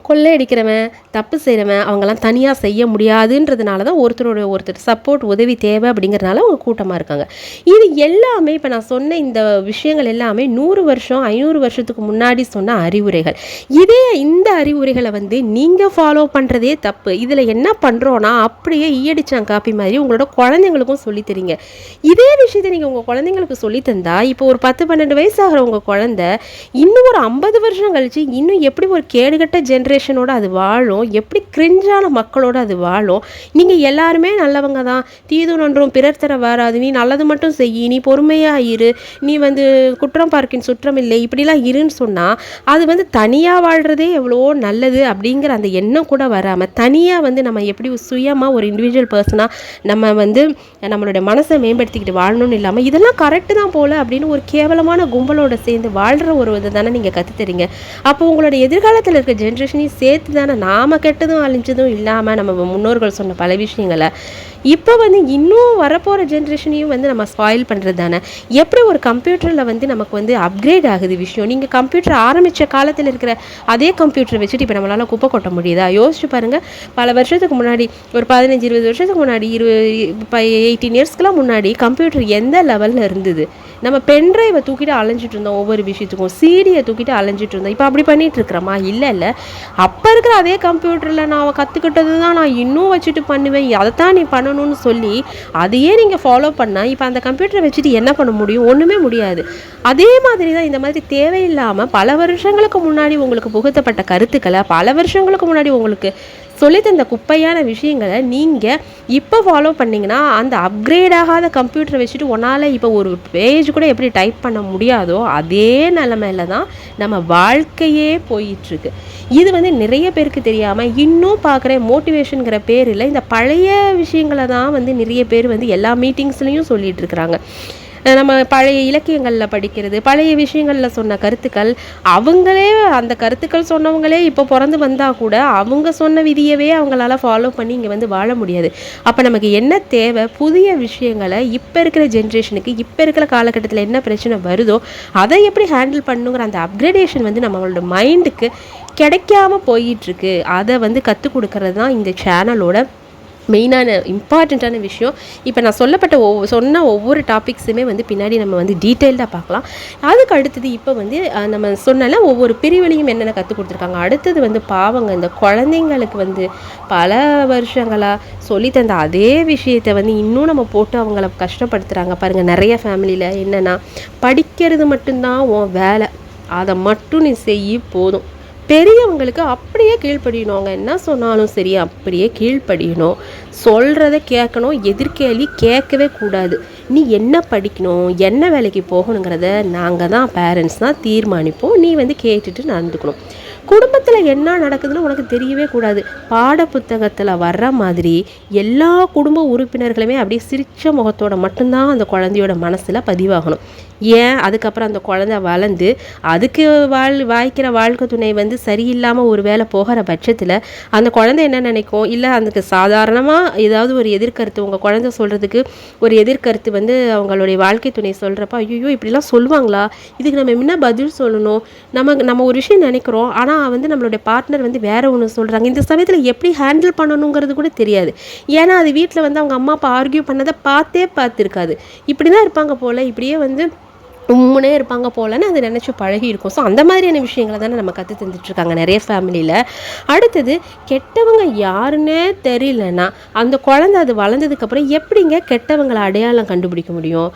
கொள்ளையடிக்கிறவன் தப்பு செய்கிறவன் அவங்கெல்லாம் தனியாக செய்ய முடியாதுன்றதுனால தான் ஒருத்தரோட ஒருத்தர் சப்போர்ட் உதவி தேவை அப்படிங்கிறதுனால அவங்க கூட்டமாக இருக்காங்க. இது எல்லாமே இப்போ நான் சொன்ன இந்த விஷயங்கள் எல்லாமே நூறு வருஷம் ஐநூறு வருஷத்துக்கு முன்னாடி சொன்ன அறிவுரைகள். இதே இந்த அறிவுரைகளை வந்து நீங்கள் ஃபாலோ பண்ணுறதே தப்பு. இதில் என்ன பண்ணுறோன்னா அப்படியே ஈயடிச்சான் காப்பி மாதிரி உங்களோட குழந்தைங்களுக்கும் சொல்லித்தரீங்க இதே விஷயத்தை நீங்கள் உங்கள் குழந்தைங்களுக்கு சொல்லித்தந்தா இப்போ ஒரு பத்து பன்னெண்டு வயசு ஆகிற உங்கள் குழந்தை இன்னும் ஒரு ஐம்பது வருஷம் கழிச்சு இன்னும் எப்படி ஒரு கேடுகட்ட ஜென்ரேஷனோட அது வாழும். எப்படி கிரிஞ்சான மக்களோட அது வாழும். நீங்கள் எல்லாருமே நல்லவங்க தான். தீது நன்றும் பிறர் தர வராது. நீ நல்லது மட்டும் செய் நீ பொறுமையாக இரு. நீ வந்து குற்றம் பார்க்கின் சுற்றம் இல்லை. இப்படிலாம் இருன்னு சொன்னால் அது வந்து தனியாக வாழ்கிறதே எவ்வளோ நல்லது அப்படிங்கிற அந்த எண்ணம் கூட வராமல் தனியாக வந்து நம்ம எப்படி சுயமாக ஒரு இண்டிவிஜுவல் பர்சனாக நம்ம வந்து நம்மளுடைய மனசை மேம்படுத்திக்கிட்டு வாழணும்னு இல்லாமல் இதெல்லாம் கரெக்டு தான் போல் அப்படின்னு ஒரு கேவலமான கும்பலோட சேர்ந்து வாழ்கிற ஒரு இதை தானே நீங்கள் கற்றுத்தரீங்க அப்போ உங்களோட எதிர்காலத்தில் இருக்க ஜென்ரேஷனையும் சேர்த்து தானே நாம கெட்டதும் அழிஞ்சதும் இல்லாமல் நம்ம முன்னோர்கள் சொன்ன பல விஷயங்களை இப்போ வந்து இன்னும் வரப்போகிற ஜென்ரேஷனையும் வந்து நம்ம ஸ்பாயில் பண்ணுறது தானே எப்படி ஒரு கம்ப்யூட்டரில் வந்து நமக்கு வந்து அப்கிரேட் ஆகுது விஷயம்? நீங்கள் கம்ப்யூட்டர் ஆரம்பித்த காலத்தில் இருக்கிற அதே கம்ப்யூட்டரை வச்சுட்டு இப்போ நம்மளால் குப்பை கொட்ட முடியுதா? யோசிச்சு பாருங்கள் பல வருஷத்துக்கு முன்னாடி ஒரு பதினஞ்சு இருபது வருஷத்துக்கு முன்னாடி இருபது இப்போ எயிட்டீன் இயர்ஸ்க்குலாம் முன்னாடி கம்ப்யூட்டர் எந்த லெவலில் இருந்தது? நம்ம பென்ட்ரைவை தூக்கிட்டு அலைஞ்சிட்டு இருந்தோம் ஒவ்வொரு விஷயத்துக்கும். சீடியை தூக்கிட்டு அலைஞ்சிட்டு இருந்தோம். இப்போ அப்படி பண்ணிட்டு இருக்கிறோமா? இல்லை இல்லை. அப்போ இருக்கிற அதே கம்ப்யூட்டரில் நான் கற்றுக்கிட்டது தான் நான் இன்னும் வச்சுட்டு பண்ணுவேன். அதைத்தான் நீ பண்ண பண்ணணும்னு சொல்லி அதையே நீங்கள் ஃபாலோ பண்ணால் இப்போ அந்த கம்ப்யூட்டரை வச்சுட்டு என்ன பண்ண முடியும்? ஒன்றுமே முடியாது. அதே மாதிரி தான் இந்த மாதிரி தேவையில்லாமல் பல வருஷங்களுக்கு முன்னாடி உங்களுக்கு புகுத்தப்பட்ட கருத்துக்களை பல வருஷங்களுக்கு முன்னாடி உங்களுக்கு சொல்லித்தந்த குப்பையான விஷயங்களை நீங்கள் இப்போ ஃபாலோ பண்ணிங்கன்னா அந்த அப்கிரேட் ஆகாத கம்ப்யூட்டரை வச்சுட்டு உன்னால் இப்போ ஒரு பேஜ் கூட எப்படி டைப் பண்ண முடியாதோ அதே நிலமையில தான் நம்ம வாழ்க்கையே போயிட்டுருக்கு. இது வந்து நிறைய பேருக்கு தெரியாமல் இன்னும் பார்க்குற மோட்டிவேஷனுங்கிற பேரில் இந்த பழைய விஷயங்களை தான் வந்து நிறைய பேர் வந்து எல்லா மீட்டிங்ஸ்லேயும் சொல்லிகிட்டு இருக்கிறாங்க. நம்ம பழைய இலக்கியங்களில் படிக்கிறது பழைய விஷயங்களில் சொன்ன கருத்துக்கள் அவங்களே அந்த கருத்துக்கள் சொன்னவங்களே இப்போ பிறந்து வந்தால் கூட அவங்க சொன்ன விதியவே அவங்களால ஃபாலோ பண்ணி இங்கே வந்து வாழ முடியாது. அப்போ நமக்கு என்ன தேவை? புதிய விஷயங்களை இப்போ இருக்கிற ஜென்ரேஷனுக்கு இப்போ இருக்கிற காலகட்டத்தில் என்ன பிரச்சனை வருதோ அதை எப்படி ஹேண்டில் பண்ணுங்கிற அந்த அப்கிரேடேஷன் வந்து நம்மளோட மைண்டுக்கு கிடைக்காம போயிட்டுருக்கு அதை வந்து கற்றுக் கொடுக்கறது தான் இந்த சேனலோட மெயினான இம்பார்ட்டண்ட்டான விஷயம். இப்போ நான் சொல்லப்பட்ட ஒவ்வொ சொன்ன ஒவ்வொரு டாபிக்ஸுமே வந்து பின்னாடி நம்ம வந்து டீட்டெயில்டாக பார்க்கலாம். அதுக்கு அடுத்தது இப்போ வந்து நம்ம சொன்னால ஒவ்வொரு பிரிவிலையும் என்னென்ன கற்றுக் கொடுத்துருக்காங்க. அடுத்தது வந்து பாவங்க இந்த குழந்தைங்களுக்கு வந்து பல வருஷங்களாக சொல்லி தந்த அதே விஷயத்தை வந்து இன்னும் நம்ம போட்டு அவங்கள கஷ்டப்படுத்துகிறாங்க பாருங்கள் நிறைய ஃபேமிலியில் என்னென்னா படிக்கிறது மட்டும்தான் உன் வேலை. அதை மட்டும் நீ செய்ய போதும். பெரியவங்களுக்கு அப்படியே கீழ்ப்படியணும் அவங்க என்ன சொன்னாலும் சரி அப்படியே கீழ்ப்படியணும். சொல்கிறத கேட்கணும் எதிர்கேள்வி கேட்கவே கூடாது. நீ என்ன படிக்கணும் என்ன வேலைக்கு போகணுங்கிறத நாங்கள் தான் பேரண்ட்ஸ் தான் தீர்மானிப்போம். நீ வந்து கேட்டுட்டு நடந்துக்கணும். குடும்பத்தில் என்ன நடக்குதுன்னு உனக்கு தெரியவே கூடாது. பாட புத்தகத்தில் வர்ற மாதிரி எல்லா குடும்ப உறுப்பினர்களுமே அப்படியே சிரித்த முகத்தோட மட்டும்தான் அந்த குழந்தையோட மனசில் பதிவாகணும். ஏன்? அதுக்கப்புறம் அந்த குழந்தை வளர்ந்து அதுக்கு வாழ் வாய்க்கிற வாழ்க்கை துணை வந்து சரியில்லாமல் ஒரு வேளை போகிற பட்சத்தில் அந்த குழந்தை என்ன நினைக்கும்? இல்லை அதுக்கு சாதாரணமாக ஏதாவது ஒரு எதிர்கருத்து உங்கள் குழந்தை சொல்கிறதுக்கு ஒரு எதிர்கருத்து வந்து அவங்களுடைய வாழ்க்கை துணை சொல்கிறப்ப ஐயோ இப்படிலாம் சொல்லுவாங்களா? இதுக்கு நம்ம என்ன பதில் சொல்லணும்? நம்ம நம்ம ஒரு விஷயம் நினைக்கிறோம் ஆனால் வந்து நம்மளுடைய பார்ட்னர் வந்து வேறு ஒன்று சொல்கிறாங்க இந்த சமயத்தில் எப்படி ஹேண்டில் பண்ணணுங்கிறது கூட தெரியாது. ஏன்னா அது வீட்டில் வந்து அவங்க அம்மா அப்பா ஆர்கியூ பண்ணதை பார்த்தே பார்த்துருக்காது. இப்படி தான் இருப்பாங்க போல். இப்படியே வந்து உம்முனே இருப்பாங்க போலன்னு அதை நினச்சி பழகி இருக்கும் ஸோ அந்த மாதிரியான விஷயங்களை தானே நம்ம கற்று தந்துட்டுருக்காங்க நிறைய ஃபேமிலியில். அடுத்தது கெட்டவங்க யாருன்னே தெரியலன்னா அந்த குழந்தை அது வளர்ந்ததுக்கப்புறம் எப்படிங்க கெட்டவங்களை அடையாளம் கண்டுபிடிக்க முடியும்?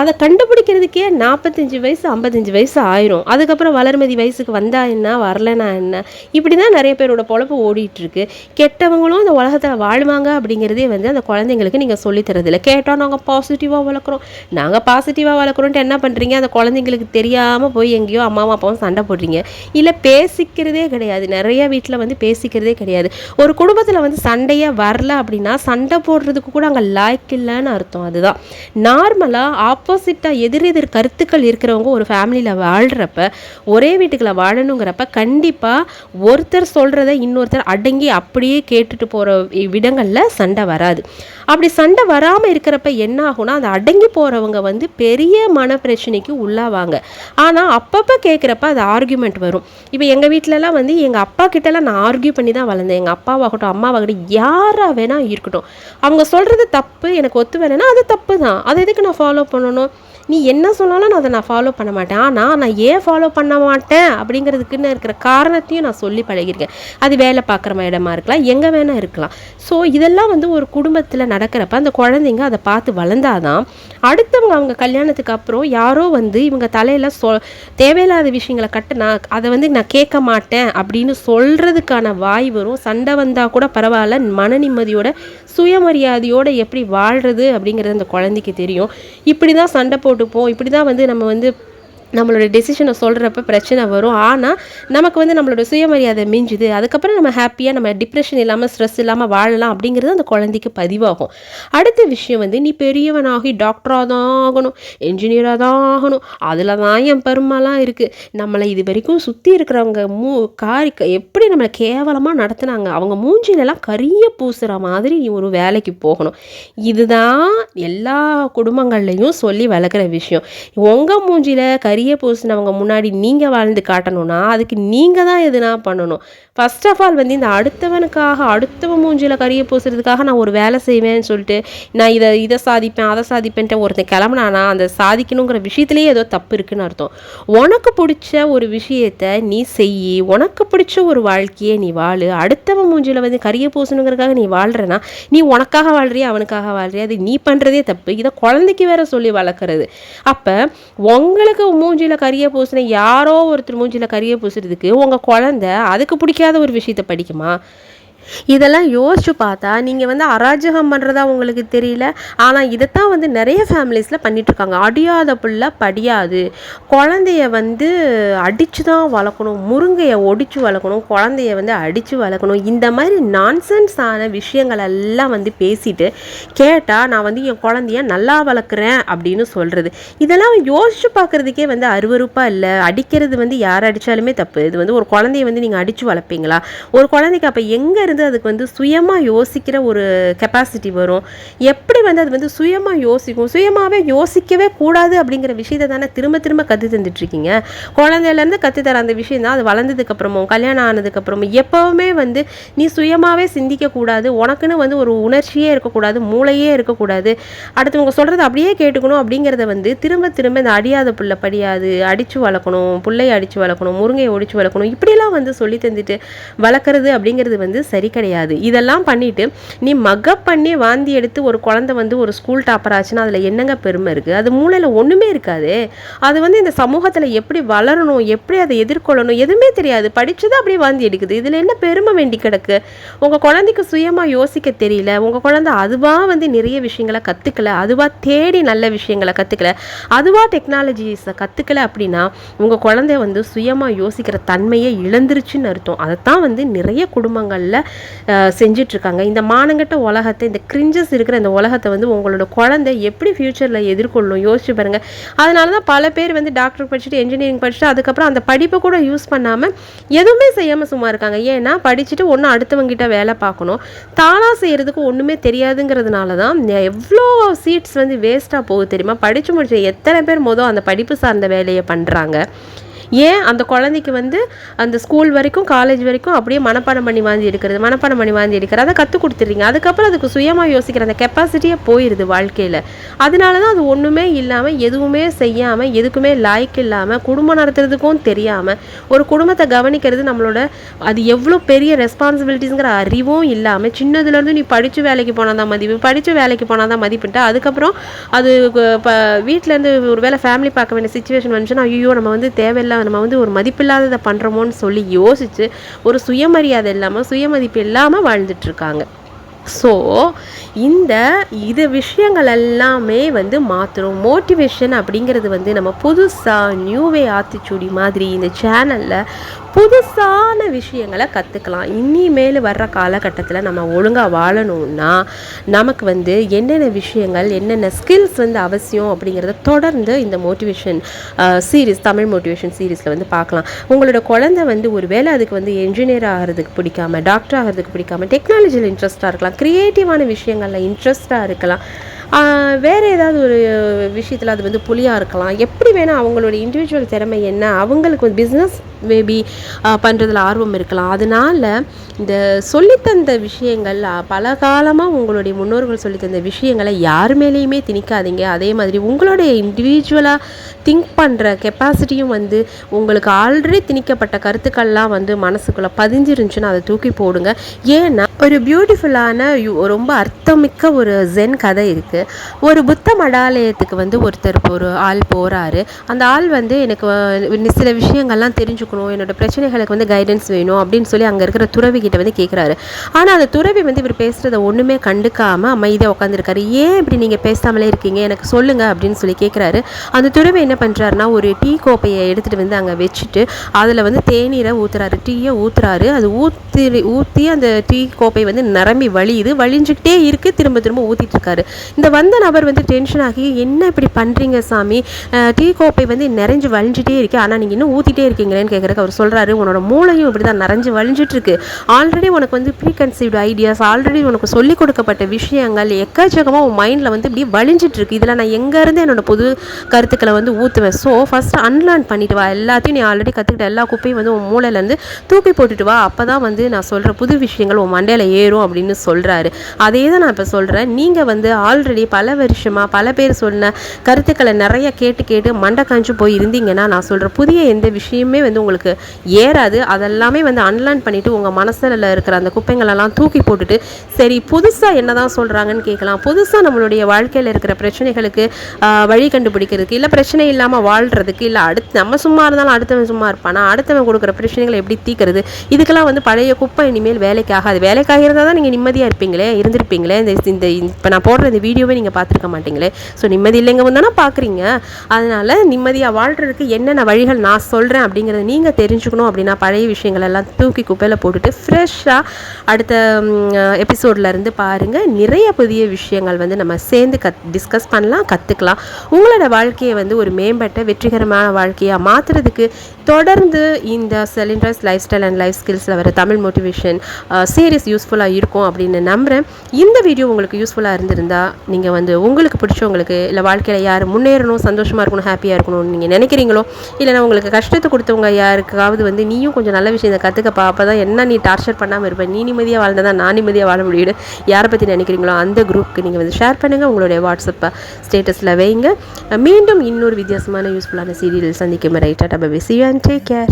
அதை கண்டுபிடிக்கிறதுக்கே நாற்பத்தஞ்சு வயசு ஐம்பத்தஞ்சு வயசு ஆயிரும். அதுக்கப்புறம் வளர்மதி வயசுக்கு வந்தா என்ன வரலனா என்ன? இப்படி தான் நிறைய பேரோட பொழப்பு ஓடிட்டுருக்கு. கெட்டவங்களும் இந்த உலகத்தில் வாழ்வாங்க அப்படிங்கிறதே வந்து அந்த குழந்தைங்களுக்கு நீங்கள் சொல்லித்தரதில்லை கேட்டால் நாங்கள் பாசிட்டிவாக வளர்க்குறோம். நாங்கள் பாசிட்டிவாக வளர்க்குறோன்ட்டு என்ன பண்ணுறீங்க அந்த குழந்தைங்களுக்கு தெரியாமல் போய் எங்கேயோ அம்மாவும் அப்பாவும் சண்டை போடுறீங்க. இல்லை பேசிக்கிறதே கிடையாது. நிறைய வீட்டில் வந்து பேசிக்கிறதே கிடையாது. ஒரு குடும்பத்தில் வந்து சண்டையே வரல அப்படின்னா சண்டை போடுறதுக்கு கூட அங்கே லாய்க் இல்லைன்னு அர்த்தம். அதுதான். நார்மலாக ஆப்போசிட்டாக எதிரெதிர் கருத்துக்கள் இருக்கிறவங்க ஒரு ஃபேமிலியில் வாழ்கிறப்ப ஒரே வீட்டுக்குள்ள வாழணுங்கிறப்ப கண்டிப்பாக ஒருத்தர் சொல்கிறத இன்னொருத்தர் அடங்கி அப்படியே கேட்டுட்டு போகிற விடங்களில் சண்டை வராது. அப்படி சண்டை வராமல் இருக்கிறப்ப என்ன ஆகும்னா அந்த அடங்கி போகிறவங்க வந்து பெரிய மன பிரச்சனைக்கு உள்ளாவாங்க. ஆனால் அப்பப்போ கேட்குறப்ப அது ஆர்கியூமெண்ட் வரும். இப்போ எங்கள் வீட்டிலலாம் வந்து எங்கள் அப்பா கிட்டலாம் நான் ஆர்கியூ பண்ணி தான் வளர்ந்தேன். எங்கள் அப்பாவாகட்டும் அம்மாவாகட்டும் யாராக வேணால் இருக்கட்டும். அவங்க சொல்கிறது தப்பு எனக்கு ஒத்து வேணும்னா அது தப்பு தான். அதை எதுக்கு நான் ஃபாலோ பண்ணணும்? நீ என்ன சொன்னாலும் நான் அதை நான் ஃபாலோ பண்ண மாட்டேன். ஆனால் நான் ஏன் ஃபாலோ பண்ண மாட்டேன்? அப்படிங்கிறதுக்குன்னு இருக்கிற காரணத்தையும் நான் சொல்லி பழகியிருக்கேன். அது வேலை பார்க்குற இடமா இருக்கலாம் எங்கே வேணால் இருக்கலாம். ஸோ இதெல்லாம் வந்து ஒரு குடும்பத்தில் நடக்கிறப்ப அந்த குழந்தைங்க அதை பார்த்து வளர்ந்தாதான் அடுத்தவங்க அவங்க கல்யாணத்துக்கு அப்புறம் யாரோ வந்து இவங்க தலையில் சொ தேவையில்லாத விஷயங்களை கட்டுனா அதை வந்து நான் கேட்க மாட்டேன் அப்படின்னு சொல்கிறதுக்கான வாய் வரும். சண்டை வந்தால் கூட பரவாயில்ல மன நிம்மதியோட சுயமரியாதையோடு எப்படி வாழ்கிறது அப்படிங்கிறது அந்த குழந்தைக்கு தெரியும். இப்படி தான் சண்டை போட்டு போட்டுப்போம். இப்படி தான் வந்து நம்ம வந்து நம்மளோட டெசிஷனை சொல்கிறப்ப பிரச்சனை வரும். ஆனால் நமக்கு வந்து நம்மளோட சுயமரியாதை மிஞ்சுது. அதுக்கப்புறம் நம்ம ஹாப்பியாக நம்ம டிப்ரெஷன் இல்லாமல் ஸ்ட்ரெஸ் இல்லாமல் வாழலாம் அப்படிங்கிறது அந்த குழந்தைக்கு பதிவாகும். அடுத்த விஷயம் வந்து நீ பெரியவனாகி டாக்டராக தான் ஆகணும் என்ஜினியராக தான் ஆகணும். அதில் தான் என் பெருமைலாம் இருக்குது நம்மளை இது வரைக்கும் சுற்றி இருக்கிறவங்க மூ காரி எப்படி நம்மளை கேவலமாக நடத்துனாங்க? அவங்க மூஞ்சிலெல்லாம் கரிய பூசுகிற மாதிரி நீ ஒரு வேலைக்கு போகணும். இதுதான் எல்லா குடும்பங்கள்லையும் சொல்லி வளர்க்குற விஷயம். உங்கள் மூஞ்சியில் கரிய பூசினவங்க முன்னாடி நீங்கள் வாழ்ந்து காட்டணும்னா அதுக்கு நீங்கள் தான் எதுனா பண்ணணும். ஃபர்ஸ்ட் ஆஃப் ஆல் வந்து இந்த அடுத்தவனுக்காக அடுத்தவன் மூஞ்சியில் கரிய பூசுறதுக்காக நான் ஒரு வேலை செய்வேன்னு சொல்லிட்டு நான் இதை இதை சாதிப்பேன் அதை சாதிப்பேன்ட்டு ஒருத்தன் கிளம்புனானா அந்த சாதிக்கணுங்கிற விஷயத்துலேயே ஏதோ தப்பு இருக்குன்னு அர்த்தம். உனக்கு பிடிச்ச ஒரு விஷயத்த நீ செய் உனக்கு பிடிச்ச ஒரு வாழ்க்கையை நீ வாழு. அடுத்தவன் மூஞ்சியில் வந்து கரிய பூசணுங்கிறதுக்காக நீ வாழ்றனா நீ உனக்காக வாழ்றியா அவனுக்காக வாழ்றியா? அது நீ பண்ணுறதே தப்பு. இதை குழந்தைக்கு வேற சொல்லி வளர்க்குறது. அப்போ உங்களுக்கு மூஞ்சியில் கரிய பூசின யாரோ ஒருத்தர் மூஞ்சியில் கரிய பூசுறதுக்கு உங்கள் குழந்தை அதுக்கு பிடிக்காத ஒரு விஷயத்த படிக்குமா? இதெல்லாம் யோசிச்சு பார்த்தா நீங்கள் வந்து அராஜகம் பண்ணுறதா உங்களுக்கு தெரியல. ஆனால் இதைத்தான் வந்து நிறைய ஃபேமிலிஸில் பண்ணிகிட்ருக்காங்க அடியாத புள்ள படியாது. குழந்தைய வந்து அடித்து தான் வளர்க்கணும். முருங்கையை ஒடிச்சு வளர்க்கணும். குழந்தைய வந்து அடித்து வளர்க்கணும். இந்த மாதிரி நான்சென்ஸான விஷயங்கள் எல்லாம் வந்து பேசிட்டு கேட்டால் நான் வந்து என் குழந்தைய நல்லா வளர்க்குறேன் அப்படின்னு சொல்கிறது இதெல்லாம் யோசிச்சு பார்க்குறதுக்கே வந்து அருவருப்பாக இல்லை. அடிக்கிறது வந்து யார் அடித்தாலுமே தப்பு. இது வந்து ஒரு குழந்தைய வந்து நீங்கள் அடித்து வளர்ப்பீங்களா? ஒரு குழந்தைக்கு அப்போ எங்கே இருந்து வந்து அதுக்கு வந்து சுயமாக யோசிக்கிற ஒரு கெப்பாசிட்டி வரும். எப்படி வந்து அது வந்து சுயமாக யோசிக்கும்? சுயமாகவே யோசிக்கவே கூடாது அப்படிங்கிற விஷயத்தை தானே திரும்ப திரும்ப கற்று தந்துட்டுருக்கீங்க. குழந்தையிலேருந்து கற்றுத்தர அந்த விஷயம் தான். அது வளர்ந்ததுக்கப்புறமும் கல்யாணம் ஆனதுக்கப்புறமும் எப்போவுமே வந்து நீ சுயமாகவே சிந்திக்கக்கூடாது உனக்குன்னு வந்து ஒரு உணர்ச்சியே இருக்கக்கூடாது. மூளையே இருக்கக்கூடாது. அடுத்தவங்க சொல்கிறத அப்படியே கேட்டுக்கணும் அப்படிங்கிறத வந்து திரும்ப திரும்ப இந்த அடியாத புள்ள படியாது அடித்து வளர்க்கணும் பிள்ளையை அடித்து வளர்க்கணும் முருங்கையை ஒடிச்சு வளர்க்கணும் இப்படிலாம் வந்து சொல்லி தந்துட்டு வளர்க்குறது அப்படிங்கிறது வந்து சரி கிடையாது. இதெல்லாம் பண்ணிட்டு நீ மக்கப் பண்ணி வாந்தி எடுத்து ஒரு குழந்தை வந்து ஒரு ஸ்கூல் டாப்பர் ஆச்சுன்னா அதில் என்னங்க பெருமை இருக்குது அது மூளையில் ஒன்றுமே இருக்காது. அது வந்து இந்த சமூகத்தில் எப்படி வளரணும் எப்படி அதை எதிர்கொள்ளணும் எதுவுமே தெரியாது. படிச்சது அப்படியே வாந்தி எடுக்குது. இதில் என்ன பெருமை வேண்டி கிடக்கு? உங்கள் குழந்தைக்கு சுயமாக யோசிக்க தெரியல. உங்கள் குழந்தை அதுவாக வந்து நிறைய விஷயங்களை கற்றுக்கல அதுவாக தேடி நல்ல விஷயங்களை கற்றுக்கல அதுவாக டெக்னாலஜிஸை கற்றுக்கல அப்படின்னா உங்கள் குழந்தை வந்து சுயமாக யோசிக்கிற தன்மையை இழந்துருச்சுன்னு அர்த்தம். அதைத்தான் வந்து நிறைய குடும்பங்களில் செஞ்சிட்ருக்காங்க. இந்த மானங்கட்ட உலகத்தை இந்த கிரிஞ்சஸ் இருக்கிற இந்த உலகத்தை வந்து உங்களோட குழந்தை எப்படி ஃப்யூச்சரில் எதிர்கொள்ளும்? யோசிச்சு பாருங்கள் அதனால தான் பல பேர் வந்து டாக்டர் படிச்சுட்டு இன்ஜினியரிங் படிச்சுட்டு அதுக்கப்புறம் அந்த படிப்பை கூட யூஸ் பண்ணாமல் எதுவுமே செய்யாமல் சும்மா இருக்காங்க. ஏன்னா படிச்சுட்டு ஒன்று அடுத்தவங்கிட்ட வேலை பார்க்கணும். தானாக செய்கிறதுக்கு ஒன்றுமே தெரியாதுங்கிறதுனால தான் எவ்வளோ சீட்ஸ் வந்து வேஸ்ட்டாக போகுது தெரியுமா? படித்து முடிச்ச எத்தனை பேர் மொதல் அந்த படிப்பு சார்ந்த வேலையை பண்ணுறாங்க ஏன் அந்த குழந்தைக்கு வந்து அந்த ஸ்கூல் வரைக்கும் காலேஜ் வரைக்கும் அப்படியே மனப்பாடம் பண்ணி வாந்தி எடுக்கிறது மனப்பாடம் பண்ணி வாந்தி எடுக்கிறது அதை கற்றுக் கொடுத்துறீங்க அதுக்கப்புறம் அதுக்கு சுயமாக யோசிக்கிற அந்த கெப்பாசிட்டியே போயிடுது வாழ்க்கையில். அதனால தான் அது ஒன்றுமே இல்லாமல் எதுவுமே செய்யாமல் எதுக்குமே லாய்க்கு இல்லாமல் குடும்பம் நடத்துறதுக்கும் தெரியாமல் ஒரு குடும்பத்தை கவனிக்கிறது நம்மளோட அது எவ்வளோ பெரிய ரெஸ்பான்சிபிலிட்டிஸுங்கிற அறிவும் இல்லாமல் சின்னதுலேருந்து நீ படித்து வேலைக்கு போனால் தான் மதிப்பு படித்து வேலைக்கு போனால் தான் மதிப்புன்ட்டு அதுக்கப்புறம் அது இப்போ வீட்டிலேருந்து ஒரு வேலை ஃபேமிலி பார்க்க வேண்டிய சுச்சுவேஷன் வந்துச்சுன்னா ஐயோ நம்ம வந்து தேவையில்லை நம்ம வந்து ஒரு மதிப்பில்லாததை பண்ணுறோமோன்னு சொல்லி யோசித்து ஒரு சுயமரியாதை இல்லாமல் சுயமதிப்பு இல்லாமல் வாழ்ந்துட்டுருக்காங்க. ஸோ இந்த இது விஷயங்கள் எல்லாமே வந்து மாற்றுறோம் மோட்டிவேஷன் அப்படிங்கிறது வந்து நம்ம புதுசாக நியூவே ஆத்திச்சூடி மாதிரி இந்த சேனலில் புதுசான விஷயங்களை கற்றுக்கலாம் இனிமேல் வர்ற காலகட்டத்தில் நம்ம ஒழுங்காக வாழணும்னா நமக்கு வந்து என்னென்ன விஷயங்கள் என்னென்ன ஸ்கில்ஸ் வந்து அவசியம் அப்படிங்கிறத தொடர்ந்து இந்த மோட்டிவேஷன் சீரீஸ் தமிழ் மோட்டிவேஷன் சீரீஸில் வந்து பார்க்கலாம். உங்களோட குழந்தை வந்து ஒரு வேளை அதுக்கு வந்து என்ஜினியர் ஆகிறதுக்கு பிடிக்காம டாக்டர் ஆகிறதுக்கு பிடிக்காம டெக்னாலஜியில் இன்ட்ரெஸ்ட்டாக இருக்கலாம். க்ரியேட்டிவான விஷயங்களில் இன்ட்ரெஸ்ட்டாக இருக்கலாம். வேறு ஏதாவது ஒரு விஷயத்தில் அது வந்து புலியாக இருக்கலாம். எப்படி வேணால் அவங்களோட இண்டிவிஜுவல் திறமை என்ன அவங்களுக்கு வந்து பிஸ்னஸ் மேபி பண்ணுறதுல ஆர்வம் இருக்கலாம். அதனால் இந்த சொல்லித்தந்த விஷயங்கள் பல காலமாக உங்களுடைய முன்னோர்கள் சொல்லித்தந்த விஷயங்களை யார் மேலேயுமே திணிக்காதீங்க. அதே மாதிரி உங்களுடைய இண்டிவிஜுவலாக திங்க் பண்ணுற கெப்பாசிட்டியும் வந்து உங்களுக்கு ஆல்ரெடி திணிக்கப்பட்ட கருத்துக்கள்லாம் வந்து மனசுக்குள்ளே பதிஞ்சிருந்துச்சுன்னா அதை தூக்கி போடுங்க. ஏன்னா ஒரு பியூட்டிஃபுல்லான ரொம்ப அர்த்தமிக்க ஒரு ஜென் கதை இருக்குது ஒரு புத்த மடாலயத்துக்கு வந்து ஒருத்தர் ஒரு ஆள் போகிறாரு அந்த ஆள் வந்து எனக்கு சில விஷயங்கள்லாம் தெரிஞ்சுக்கணும். என்னோடய பிரச்சனைகளுக்கு வந்து கைடன்ஸ் வேணும் அப்படின்னு சொல்லி அங்கே இருக்கிற துறவி கிட்ட வந்து கேட்குறாரு ஆனால் அந்த துறவி வந்து இவர் பேசுகிறத ஒன்றுமே கண்டுக்காமல் அமைதியாக உட்காந்துருக்காரு ஏன் இப்படி நீங்கள் பேசாமலே இருக்கீங்க? எனக்கு சொல்லுங்கள் அப்படின்னு சொல்லி கேட்குறாரு அந்த துறவி என்ன பண்ணுறாருனா ஒரு டீ கோப்பையை எடுத்துகிட்டு வந்து அங்கே வச்சுட்டு அதில் வந்து தேநீரை ஊற்றுறாரு டீயை ஊற்றுறாரு அது ஊற்றி ஊற்றி அந்த டீ கோப்பை வந்து நிரம்பி வழியுது. வழிஞ்சுக்கிட்டே இருக்குது திரும்ப திரும்ப ஊற்றிட்டு இருக்காரு இந்த வந்த நபர் வந்து டென்ஷன் ஆகி என்ன இப்படி பண்ணுறீங்க சாமி? டீ கோப்பை வந்து நிறைஞ்சு வழிஞ்சிட்டே இருக்கு. ஆனால் நீங்கள் இன்னும் ஊற்றிட்டே இருக்கீங்களேன்னு கேட்குறக்கு அவர் சொல்கிறாரு உன்னோட மூளையும் இப்படி தான் நிறைஞ்சு வழிஞ்சிட்ருக்கு. ஆல்ரெடி உனக்கு வந்து ப்ரீ கன்சீவ்டு ஐடியாஸ் ஆல்ரெடி உனக்கு சொல்லிக் கொடுக்கப்பட்ட விஷயங்கள் எக்கச்சக்கமாக உன் மைண்டில் வந்து இப்படி வழிஞ்சிட்ருக்கு. இதில் நான் எங்கேருந்து என்னோட புது கருத்துக்களை வந்து ஊற்றுவேன் ஸோ ஃபஸ்ட்டு அன்லேர்ன் பண்ணிட்டு வா. எல்லாத்தையும் நீ ஆல்ரெடி கற்றுக்கிட்ட எல்லா குப்பையும் வந்து உன் மூளையிலேருந்து தூக்கி போட்டுட்டு வா. அப்போ தான் வந்து நான் சொல்கிற புது விஷயங்கள் உன் மண்டையில் ஏறும் அப்படின்னு சொல்கிறாரு அதே தான் நான் இப்போ சொல்கிறேன் நீங்கள் வந்து ஆல்ரெடி பல வருஷமாக பல பேர் சொன்ன கருத்துக்களை நிறைய கேட்டு கேட்டு மண்டை காஞ்சு போய் இருந்தீங்கன்னா நான் சொல்கிற புதிய எந்த விஷயமே வந்து உங்களுக்கு ஏறாது. அதெல்லாமே வந்து அன்லேர்ன் பண்ணிவிட்டு உங்கள் மனசில் இருக்கிற அந்த குப்பைங்களெல்லாம் தூக்கி போட்டுட்டு சரி புதுசாக என்ன தான் சொல்கிறாங்கன்னு கேட்கலாம். புதுசாக நம்மளுடைய வாழ்க்கையில் இருக்கிற பிரச்சனைகளுக்கு வழி கண்டுபிடிக்கிறதுக்கு இல்லை பிரச்சனை இல்லாமல் வாழ்கிறதுக்கு இல்லை அடுத்து நம்ம சும்மா இருந்தாலும் அடுத்தவன் சும்மா இருப்பானா? அடுத்தவன் கொடுக்குற பிரச்சனைகளை எப்படி தீக்கிறது இதுக்கெல்லாம் வந்து பழைய குப்பை இனிமேல் வேலைக்கு ஆகாது. வேலைக்காக இருந்தால் தான் நீங்கள் நிம்மதியாக இருப்பீங்களே இருந்திருப்பீங்களே. இந்த இந்த இப்போ நான் போடுற இந்த வீடியோவை நீங்கள் பார்த்துருக்க மாட்டீங்களே. ஸோ நிம்மதி இல்லைங்க தானே பார்க்குறீங்க அதனால் நிம்மதியாக வாழ்கிறதுக்கு என்னென்ன வழிகள் நான் சொல்கிறேன் அப்படிங்கிறத நீ நீங்கள் தெரிஞ்சுக்கணும் அப்படின்னா பழைய விஷயங்கள் எல்லாம் தூக்கி குப்பையில் போட்டுட்டு ஃப்ரெஷ்ஷாக அடுத்த எபிசோட்லேருந்து பாருங்கள் நிறைய புதிய விஷயங்கள் வந்து நம்ம சேர்ந்து கத் டிஸ்கஸ் பண்ணலாம் கற்றுக்கலாம் உங்களோட வாழ்க்கையை வந்து ஒரு மேம்பட்ட வெற்றிகரமான வாழ்க்கையாக மாற்றுறதுக்கு தொடர்ந்து இந்த செலிண்ட்ரஸ் லைஃப் ஸ்டைல் அண்ட் லைஃப் ஸ்கில்ஸில் வர தமிழ் மோட்டிவேஷன் சீரியஸ் யூஸ்ஃபுல்லாக இருக்கும் அப்படின்னு நம்புகிறேன் இந்த வீடியோ உங்களுக்கு யூஸ்ஃபுல்லாக இருந்திருந்தால் நீங்கள் வந்து உங்களுக்கு பிடிச்சவங்களுக்கு இல்லை வாழ்க்கையில் யார் முன்னேறணும் சந்தோஷமாக இருக்கணும் ஹாப்பியாக இருக்கணும்னு நீங்கள் நினைக்கிறீங்களோ இல்லைனா உங்களுக்கு கஷ்டத்தை கொடுத்தவங்க யாருக்காவது வந்து நீயும் கொஞ்சம் நல்ல விஷயத்தை கற்றுக்கப்பா அப்போ தான் என்ன நீ டார்ச்சர் பண்ணாமல் இருப்பேன் நீ நிம்மதியாக வாழ்ந்தால் தான் நான் நிம்மதியாக வாழ முடியும் யாரை பற்றி நினைக்கிறீங்களோ அந்த குரூப்புக்கு நீங்கள் வந்து ஷேர் பண்ணுங்கள் உங்களுடைய வாட்ஸ்அப் ஸ்டேட்டஸில் வைங்க. மீண்டும் இன்னொரு வித்தியாசமான யூஸ்ஃபுல்லான சீரியல் சந்திக்கும் ரைட்டா டபா சிவன் அண்ட் டேக் கேர்